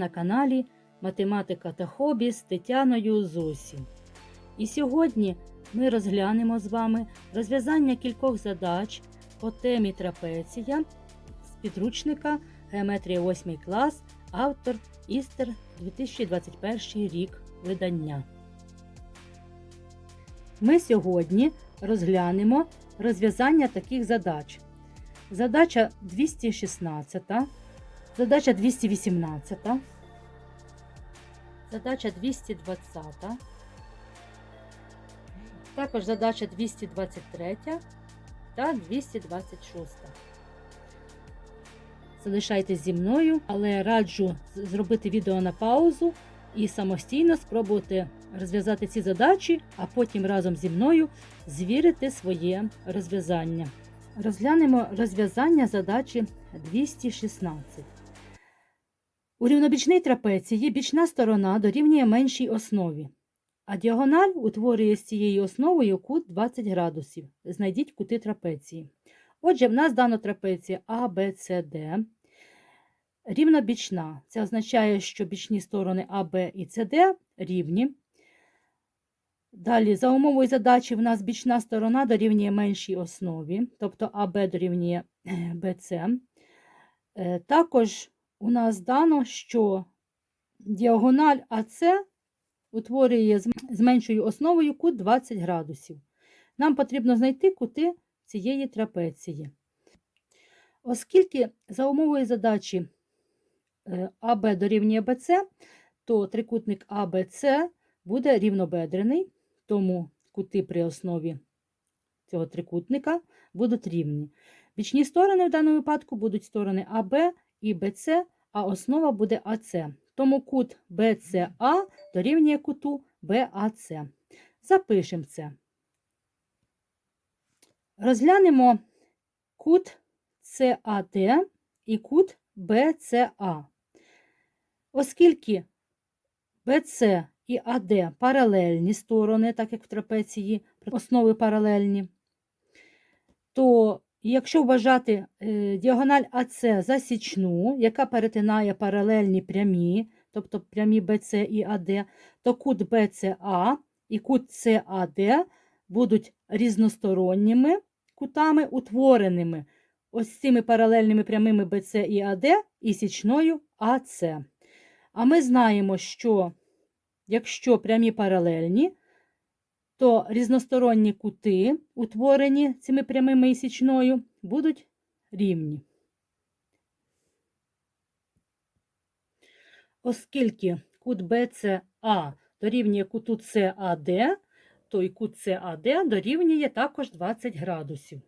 на каналі Математика та хобі з Тетяною Зосі. І сьогодні ми розглянемо з вами розв'язання кількох задач по темі трапеція з підручника Геометрія 8 клас, автор Істер 2021 рік видання. Ми сьогодні розглянемо розв'язання таких задач. Задача 216, задача 218, задача 220, також задача 223 та 226. Залишайтесь зі мною, але раджу зробити відео на паузу і самостійно спробувати розв'язати ці задачі, а потім разом зі мною звірити своє розв'язання. Розглянемо розв'язання задачі 216. У рівнобічній трапеції бічна сторона дорівнює меншій основі, а діагональ утворює з цією основою кут 20 градусів. Знайдіть кути трапеції. Отже, в нас дана трапеція А, Б, С, Д. Рівнобічна. Це означає, що бічні сторони А, Б і С, Д рівні. Далі, за умовою задачі, в нас бічна сторона дорівнює меншій основі, тобто АБ дорівнює е, БЦ. Е, Також у нас дано, що діагональ АЦ утворює з- з меншою основою кут 20 градусів. Нам потрібно знайти кути цієї трапеції. Оскільки за умовою задачі е, АБ дорівнює БЦ, то трикутник АБЦ буде рівнобедрений, тому кути при основі цього трикутника будуть рівні. Бічні сторони в даному випадку будуть сторони АБ і БЦ, а основа буде АЦ. Тому кут БЦА дорівнює куту БАЦ. Запишемо це. Розглянемо кут САД і кут БЦА. Оскільки БЦ і АД паралельні сторони, так як в трапеції основи паралельні, то якщо вважати е, діагональ АЦ за січну, яка перетинає паралельні прямі, тобто прямі БЦ і АД, то кут БЦА і кут САД будуть різносторонніми кутами, утвореними ось цими паралельними прямими БЦ і АД і січною АЦ. А ми знаємо, що якщо прямі паралельні, то різносторонні кути, утворені цими прямими і січною, будуть рівні. Оскільки кут BCA дорівнює куту CAD, то і кут CAD дорівнює також 20 градусів.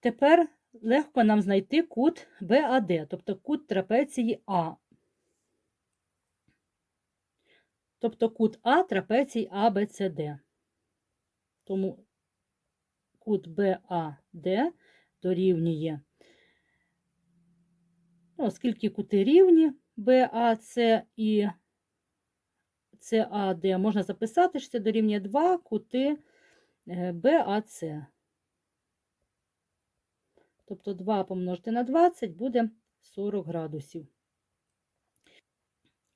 Тепер легко нам знайти кут BAD, тобто кут трапеції А. Тобто кут А трапеції ABCD. Тому кут BAD дорівнює, ну, оскільки кути рівні BAC і CAD, можна записати, що це дорівнює 2 кути е, BAC. Тобто 2 помножити на 20 буде 40 градусів.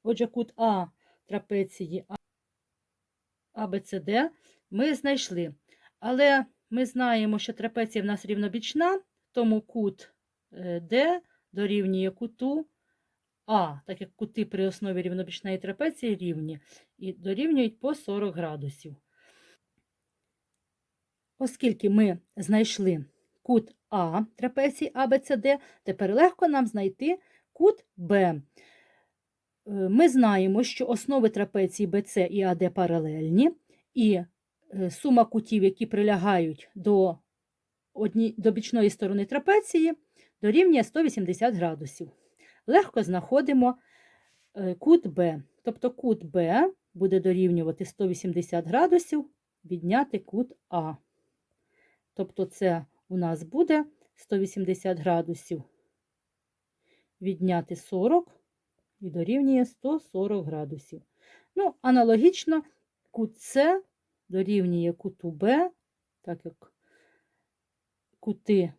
Отже, кут А трапеції ABCD ми знайшли. Але ми знаємо, що трапеція в нас рівнобічна, тому кут е, D дорівнює куту А, так як кути при основі рівнобічної трапеції рівні, і дорівнюють по 40 градусів. Оскільки ми знайшли кут А трапеції ABCD, тепер легко нам знайти кут Б. Е, Ми знаємо, що основи трапеції BC і AD паралельні, і е, сума кутів, які прилягають до, одні, до бічної сторони трапеції, дорівнює 180 градусів. Легко знаходимо е, кут Б. Тобто кут Б буде дорівнювати 180 градусів, відняти кут А. Тобто це у нас буде 180 градусів відняти 40 і дорівнює 140 градусів. Ну, аналогічно, кут С дорівнює куту Б, так як кути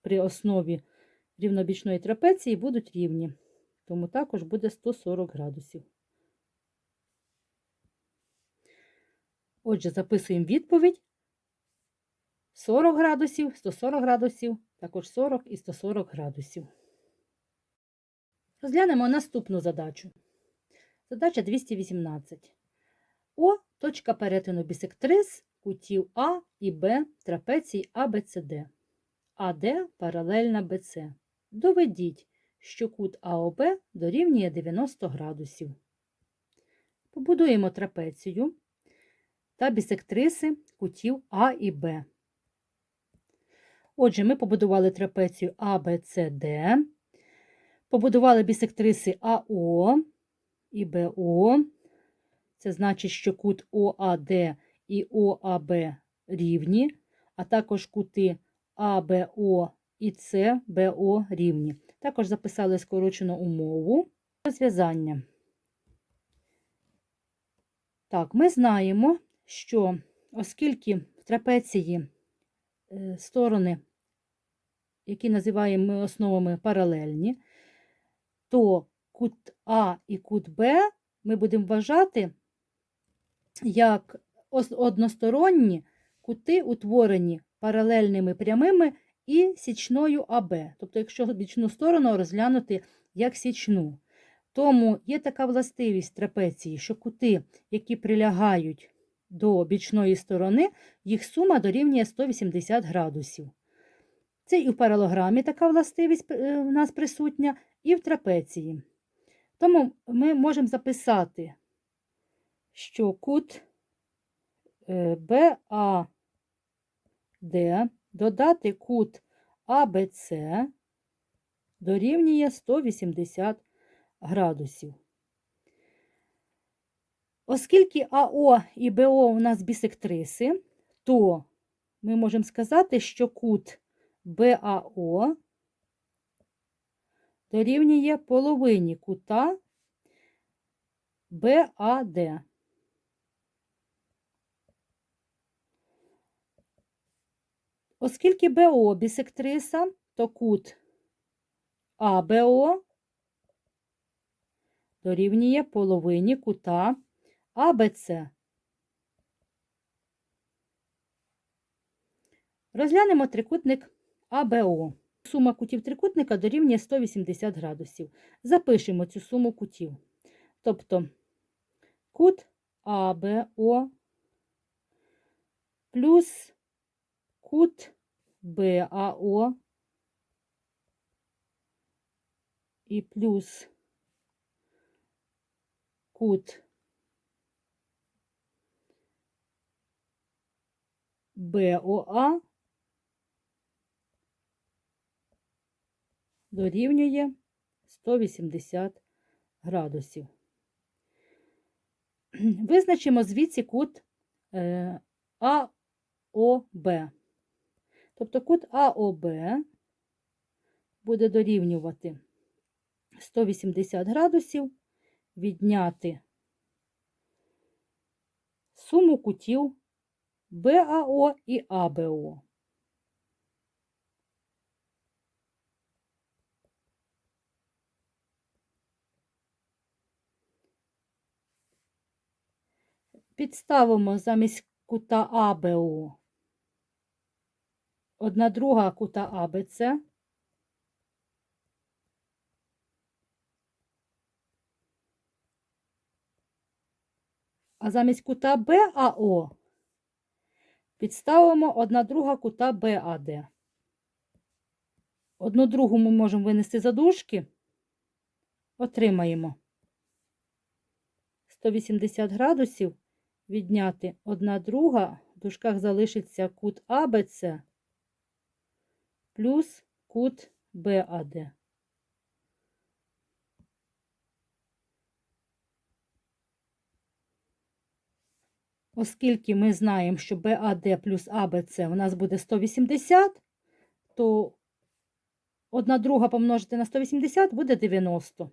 при основі рівнобічної трапеції будуть рівні. Тому також буде 140 градусів. Отже, записуємо відповідь. 40 градусів, 140 градусів, також 40 і 140 градусів. Розглянемо наступну задачу. Задача 218. О, точка перетину бісектрис кутів А і Б трапецій АБЦД. АД паралельна БЦ. Доведіть, що кут АОБ дорівнює 90 градусів. Побудуємо трапецію та бісектриси кутів А і Б. Отже, ми побудували трапецію АБЦД, побудували бісектриси АО і БО. Це значить, що кут ОАД і ОАБ рівні, а також кути АБО і СБО рівні. Також записали скорочену умову розв'язання. Так, ми знаємо, що оскільки в трапеції е, сторони, які називаємо ми основами паралельні, то кут А і кут Б ми будемо вважати як односторонні кути, утворені паралельними прямими і січною АБ. Тобто, якщо бічну сторону розглянути як січну. Тому є така властивість трапеції, що кути, які прилягають до бічної сторони, їх сума дорівнює 180 градусів. Це і в паралограмі така властивість е, в нас присутня, і в трапеції. Тому ми можемо записати, що кут е, БАД додати кут АБЦ дорівнює 180 градусів. Оскільки АО і БО у нас бісектриси, то ми можемо сказати, що кут БАО дорівнює половині кута БАД. Оскільки БО бісектриса, то кут АБО дорівнює половині кута АБЦ. Розглянемо трикутник АБО. Сума кутів трикутника дорівнює 180 градусів. Запишемо цю суму кутів. Тобто кут АБО плюс кут БАО і плюс кут БОА дорівнює 180 градусів. Визначимо звідси кут е, АОБ. Тобто кут АОБ буде дорівнювати 180 градусів, відняти суму кутів БАО і АБО. Підставимо замість кута АБО одна друга кута АБЦ. А замість кута БАО підставимо одна друга кута БАД. Одну другу ми можемо винести за дужки. Отримаємо 180 градусів, відняти одна друга, в дужках залишиться кут АБЦ плюс кут БАД. Оскільки ми знаємо, що БАД плюс АБЦ у нас буде 180, то одна друга помножити на 180 буде 90.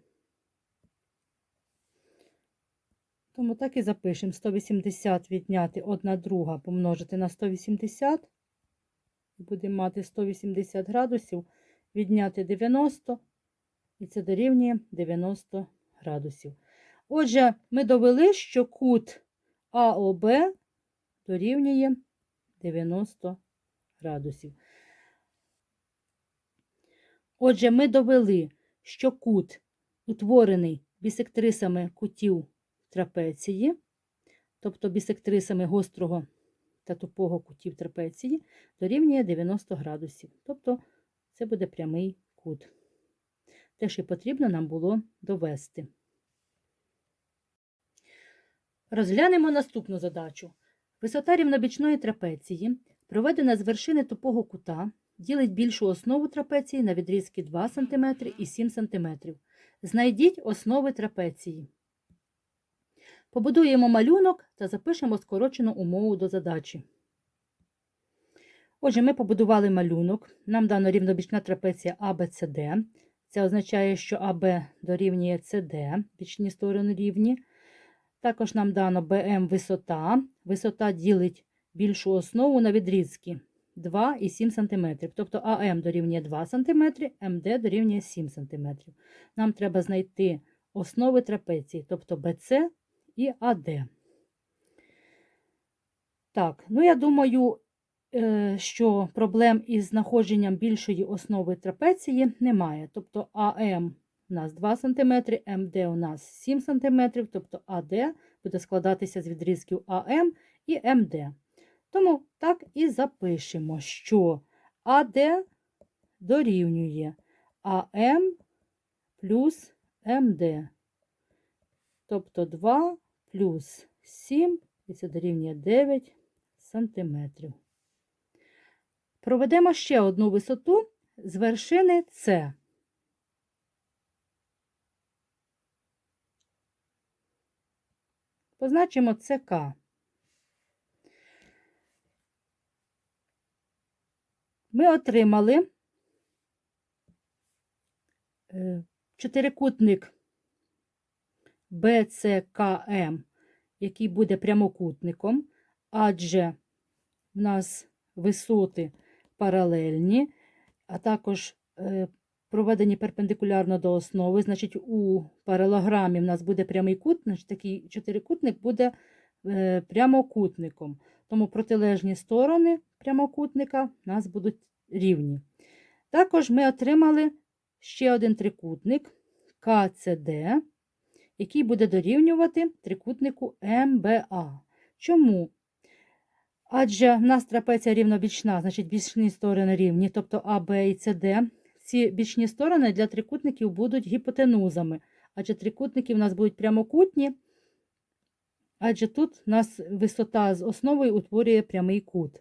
Тому так і запишемо 180 відняти одна друга помножити на 180 Будемо мати 180 градусів, відняти 90, і це дорівнює 90 градусів. Отже, ми довели, що кут АОБ дорівнює 90 градусів. Отже, ми довели, що кут, утворений бісектрисами кутів трапеції, тобто бісектрисами гострого та тупого кутів трапеції, дорівнює 90 градусів. Тобто це буде прямий кут. Те, що потрібно нам було довести. Розглянемо наступну задачу. Висота рівнобічної трапеції, проведена з вершини тупого кута, ділить більшу основу трапеції на відрізки 2 см і 7 см. Знайдіть основи трапеції. Побудуємо малюнок та запишемо скорочену умову до задачі. Отже, ми побудували малюнок. Нам дано рівнобічна трапеція ABCD. Це означає, що АБ дорівнює CD, бічні сторони рівні. Також нам дано БМ висота. Висота ділить більшу основу на відрізки 2 і 7 см. Тобто АМ дорівнює 2 см, МД дорівнює 7 см. Нам треба знайти основи трапеції, тобто БЦ і АД. Так, ну я думаю, е, що проблем із знаходженням більшої основи трапеції немає. Тобто АМ у нас 2 см, МД у нас 7 см, тобто АД буде складатися з відрізків АМ і МД. Тому так і запишемо, що АД дорівнює АМ плюс МД. Тобто 2 плюс 7, і це дорівнює 9 сантиметрів. Проведемо ще одну висоту з вершини С. Позначимо ЦК. Ми отримали е, чотирикутник BCKM, який буде прямокутником, адже в нас висоти паралельні, а також е, проведені перпендикулярно до основи. Значить, у паралограмі в нас буде прямий кут, значить такий чотирикутник буде е, прямокутником. Тому протилежні сторони прямокутника у нас будуть рівні. Також ми отримали ще один трикутник КЦД, який буде дорівнювати трикутнику МБА. Чому? Адже в нас трапеція рівнобічна, значить бічні сторони рівні, тобто А, Б і СД. Ці бічні сторони для трикутників будуть гіпотенузами, адже трикутники у нас будуть прямокутні, адже тут у нас висота з основою утворює прямий кут.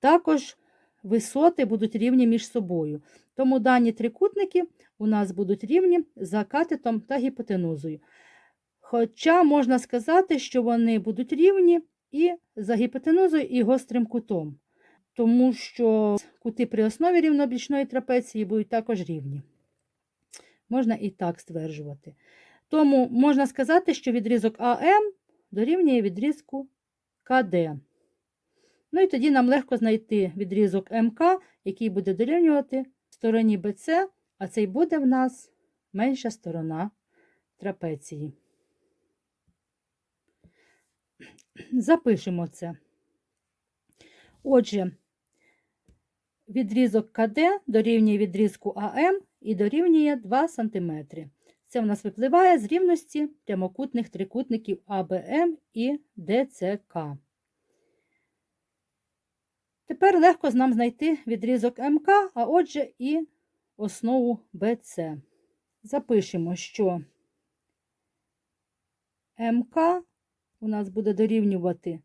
Також висоти будуть рівні між собою. Тому дані трикутники у нас будуть рівні за катетом та гіпотенузою. Хоча можна сказати, що вони будуть рівні і за гіпотенузою, і гострим кутом, тому що кути при основі рівнобічної трапеції будуть також рівні. Можна і так стверджувати. Тому можна сказати, що відрізок АМ дорівнює відрізку КД. Ну і тоді нам легко знайти відрізок МК, який буде дорівнювати стороні БЦ, а цей буде в нас менша сторона трапеції. Запишемо це. Отже, відрізок КД дорівнює відрізку АМ і дорівнює 2 см. Це в нас випливає з рівності прямокутних трикутників АБМ і ДЦК. Тепер легко нам знайти відрізок МК, а отже, і основу БЦ. Запишемо, що МК у нас буде дорівнювати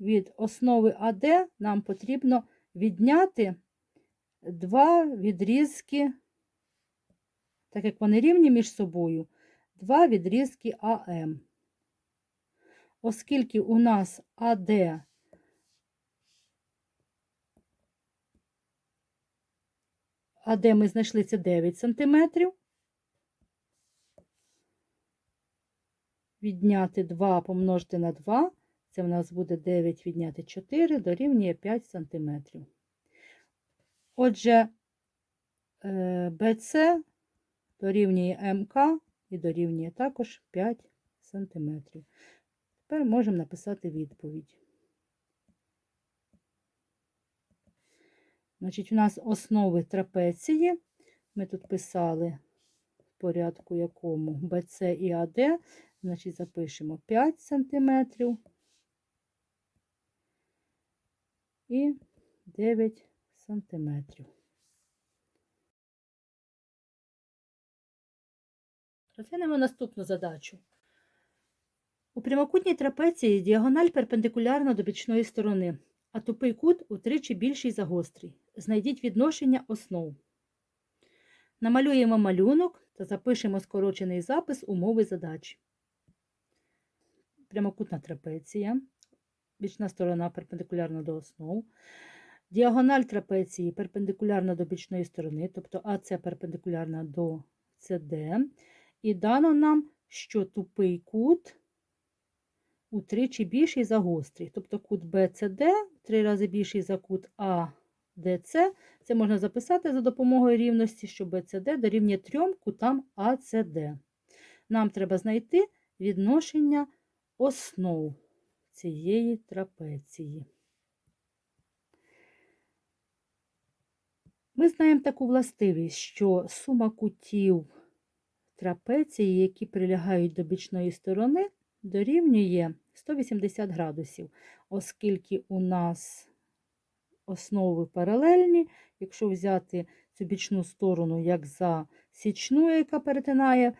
від основи АД, нам потрібно відняти два відрізки, так як вони рівні між собою, два відрізки АМ. Оскільки у нас АД А де ми знайшли це 9 см. Відняти 2 помножити на 2. Це в нас буде 9 відняти 4, дорівнює 5 см. Отже, е, БЦ дорівнює МК і дорівнює також 5 см. Тепер можемо написати відповідь. Значить, у нас основи трапеції. Ми тут писали в порядку якому БЦ і АД. Значить, запишемо 5 см і 9 сантиметрів. Розглянемо наступну задачу. У прямокутній трапеції діагональ перпендикулярна до бічної сторони, а тупий кут утричі більший за гострий. Знайдіть відношення основ. Намалюємо малюнок та запишемо скорочений запис умови задачі. Прямокутна трапеція. Бічна сторона перпендикулярна до основ. Діагональ трапеції перпендикулярна до бічної сторони, тобто АЦ перпендикулярна до СД. І дано нам, що тупий кут утричі більший за гострий. Тобто кут BCD три рази більший за кут ADC. Це можна записати за допомогою рівності, що BCD дорівнює трьом кутам ACD. Нам треба знайти відношення основ цієї трапеції. Ми знаємо таку властивість, що сума кутів трапеції, які прилягають до бічної сторони, дорівнює 180 градусів, оскільки у нас основи паралельні, якщо взяти цю бічну сторону як за січну, яка перетинає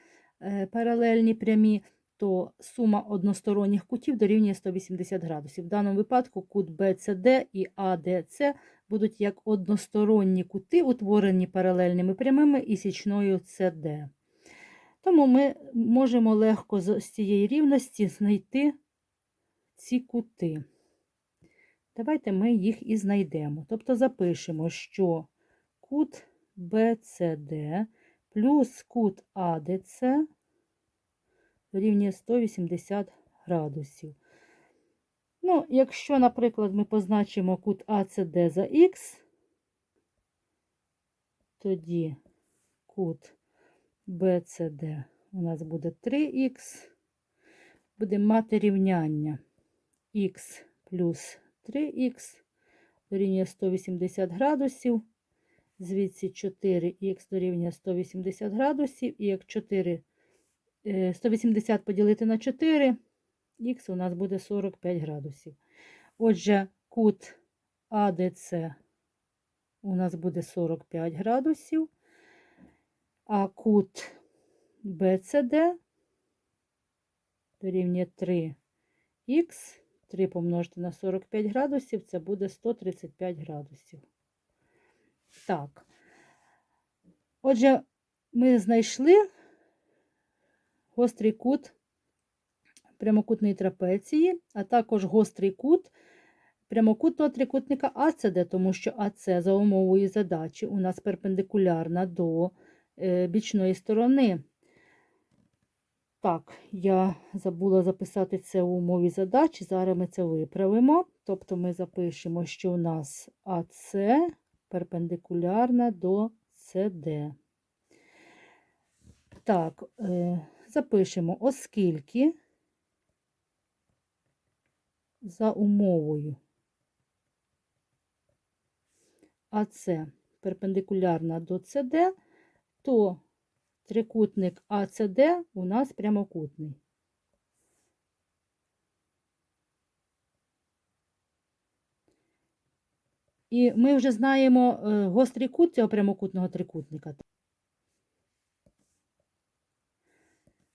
е, паралельні прямі, то сума односторонніх кутів дорівнює 180 градусів. В даному випадку кут BCD і ADC будуть як односторонні кути, утворені паралельними прямими і січною CD. Тому ми можемо легко з цієї рівності знайти ці кути. Давайте ми їх і знайдемо. Тобто запишемо, що кут BCD плюс кут ADC дорівнює 180 градусів. Ну, якщо, наприклад, ми позначимо кут ACD за Х, тоді кут BCD у нас буде 3х, будемо мати рівняння. Х плюс 3х дорівнює 180 градусів, звідси 4х дорівнює 180 градусів, і як 4, 180 поділити на 4, х у нас буде 45 градусів. Отже, кут АДЦ у нас буде 45 градусів, а кут BCD дорівнює 3х, 3 помножити на 45 градусів, це буде 135 градусів. Так. Отже, ми знайшли гострий кут прямокутної трапеції, а також гострий кут прямокутного трикутника АЦД, тому що АЦ за умовою задачі у нас перпендикулярна до бічної сторони. Так, я забула записати це у умові задачі, зараз ми це виправимо. Тобто ми запишемо, що у нас АЦ перпендикулярна до СД. Так, е, запишемо, оскільки за умовою АЦ перпендикулярна до СД, то трикутник АЦД у нас прямокутний. І ми вже знаємо е, гострий кут цього прямокутного трикутника.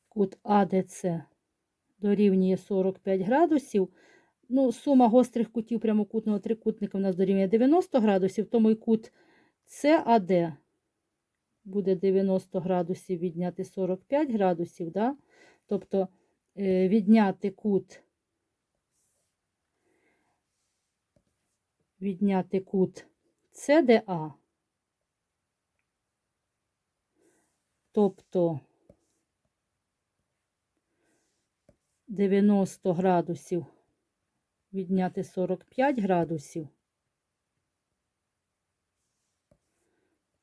Кут АДЦ дорівнює 45 градусів. Ну, Сума гострих кутів прямокутного трикутника у нас дорівнює 90 градусів, тому і кут САД буде 90 градусів відняти 45 градусів, да? тобто е, відняти кут, відняти кут СДА, тобто 90 градусів відняти 45 градусів.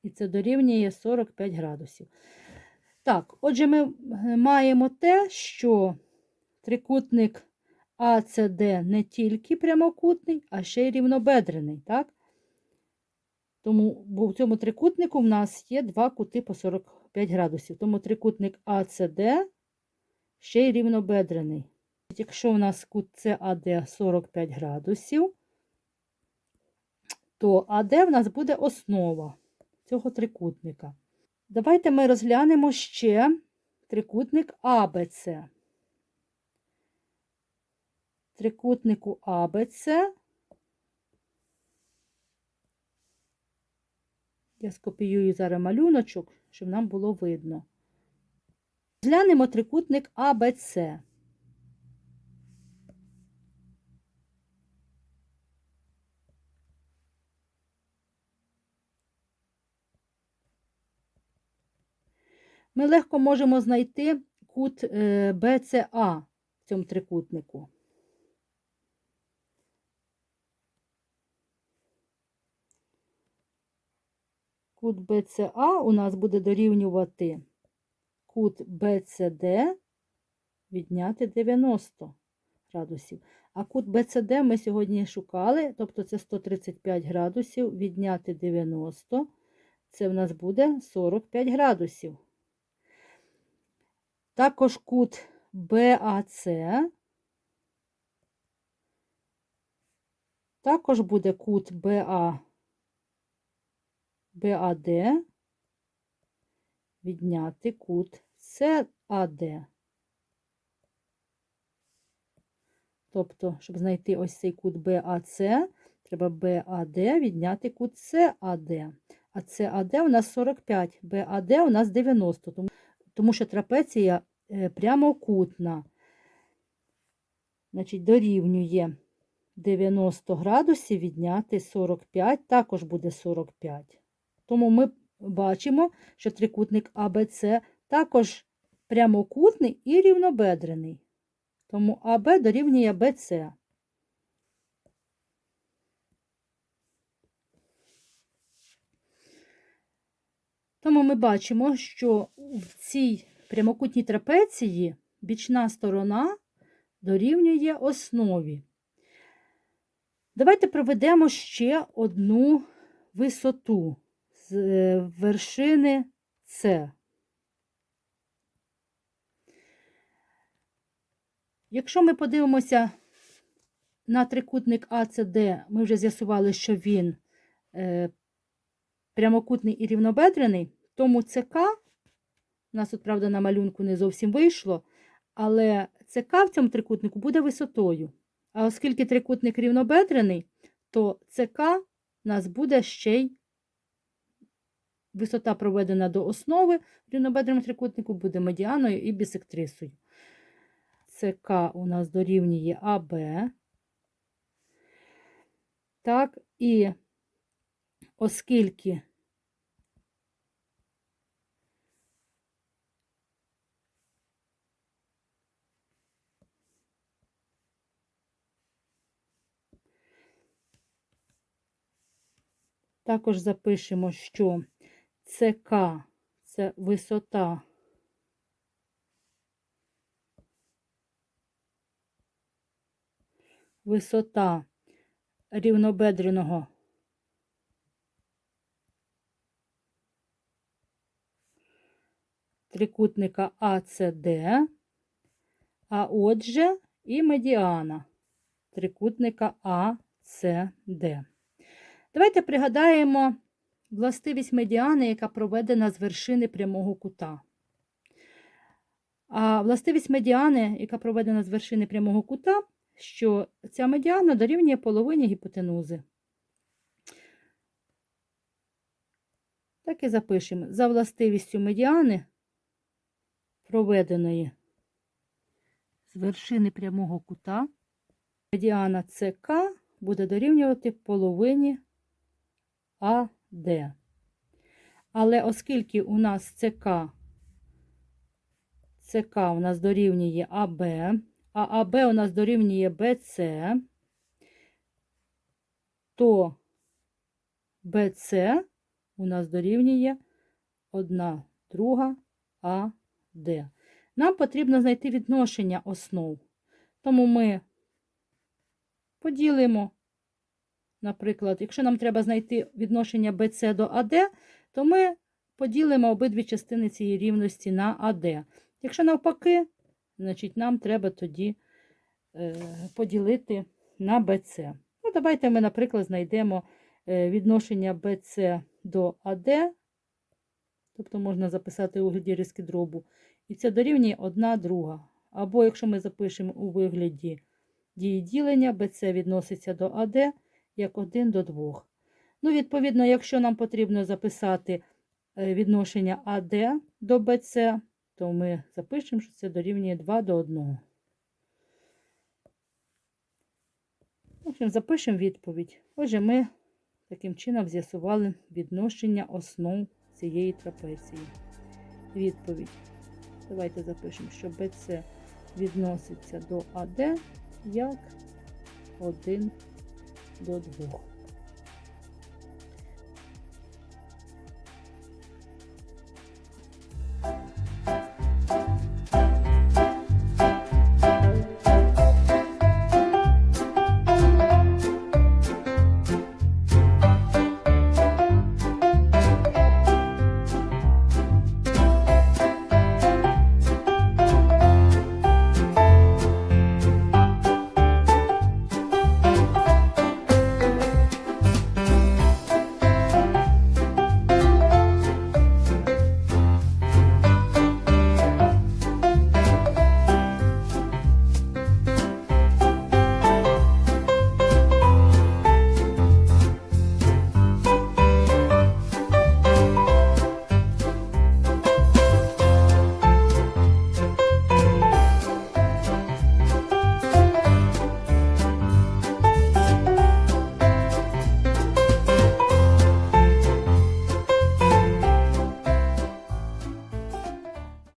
І це дорівнює 45 градусів. Так, отже, ми е, маємо те, що трикутник АЦД не тільки прямокутний, а ще й рівнобедрений. Так? Тому бо в цьому трикутнику в нас є два кути по 45 градусів. Тому трикутник АЦД ще й рівнобедрений. Якщо у нас кут САД 45 градусів, то АД в нас буде основа цього трикутника. Давайте ми розглянемо ще трикутник АБЦ. Трикутнику АБЦ я скопіюю зараз малюночок, щоб нам було видно. Розглянемо трикутник АБЦ. Ми легко можемо знайти кут е, БЦА в цьому трикутнику. Кут БЦА у нас буде дорівнювати кут БЦД відняти 90 градусів. А кут БЦД ми сьогодні шукали, тобто це 135 градусів відняти 90, це в нас буде 45 градусів. Також кут БАЦ. Також буде кут БА, БАД, відняти кут САД. Тобто, щоб знайти ось цей кут БАЦ, треба БАД відняти кут САД. А САД у нас 45, БАД у нас 90. Тому тому що трапеція е, прямокутна. Значить, дорівнює 90 градусів відняти 45, також буде 45. Тому ми бачимо, що трикутник АБЦ також прямокутний і рівнобедрений. Тому АБ дорівнює БЦ. Тому ми бачимо, що в цій прямокутній трапеції бічна сторона дорівнює основі. Давайте проведемо ще одну висоту з е, вершини С. Якщо ми подивимося на трикутник АЦД, ми вже з'ясували, що він е, прямокутний і рівнобедрений, тому ЦК, у нас тут, правда, на малюнку не зовсім вийшло, але ЦК в цьому трикутнику буде висотою. А оскільки трикутник рівнобедрений, то ЦК у нас буде ще й висота проведена до основи в рівнобедреному трикутнику буде медіаною і бісектрисою. ЦК у нас дорівнює АБ. Так, і оскільки також запишемо, що ЦК це висота висота рівнобедреного трикутника АЦД, а отже, і медіана трикутника АЦД. Давайте пригадаємо властивість медіани, яка проведена з вершини прямого кута. А властивість медіани, яка проведена з вершини прямого кута, що ця медіана дорівнює половині гіпотенузи. Так і запишемо. За властивістю медіани, проведеної з вершини прямого кута, медіана ЦК буде дорівнювати половині АД. Але оскільки у нас ЦК, ЦК у нас дорівнює АБ, а АБ у нас дорівнює БЦ, то БЦ у нас дорівнює 1 друга АД. Нам потрібно знайти відношення основ. Тому ми поділимо, наприклад, якщо нам треба знайти відношення BC до AD, то ми поділимо обидві частини цієї рівності на AD. Якщо навпаки, значить нам треба тоді е, поділити на BC. Ну, давайте ми, наприклад, знайдемо е, відношення BC до AD, тобто можна записати у вигляді різки дробу, і це дорівнює 1 друга. Або якщо ми запишемо у вигляді дії ділення, BC відноситься до AD як 1 до 2. Ну, відповідно, якщо нам потрібно записати е, відношення AD до BC, то ми запишемо, що це дорівнює 2 до 1. В общем, запишемо відповідь. Отже, ми таким чином з'ясували відношення основ цієї трапеції. Відповідь. Давайте запишемо, що BC відноситься до AD як 1 до 2.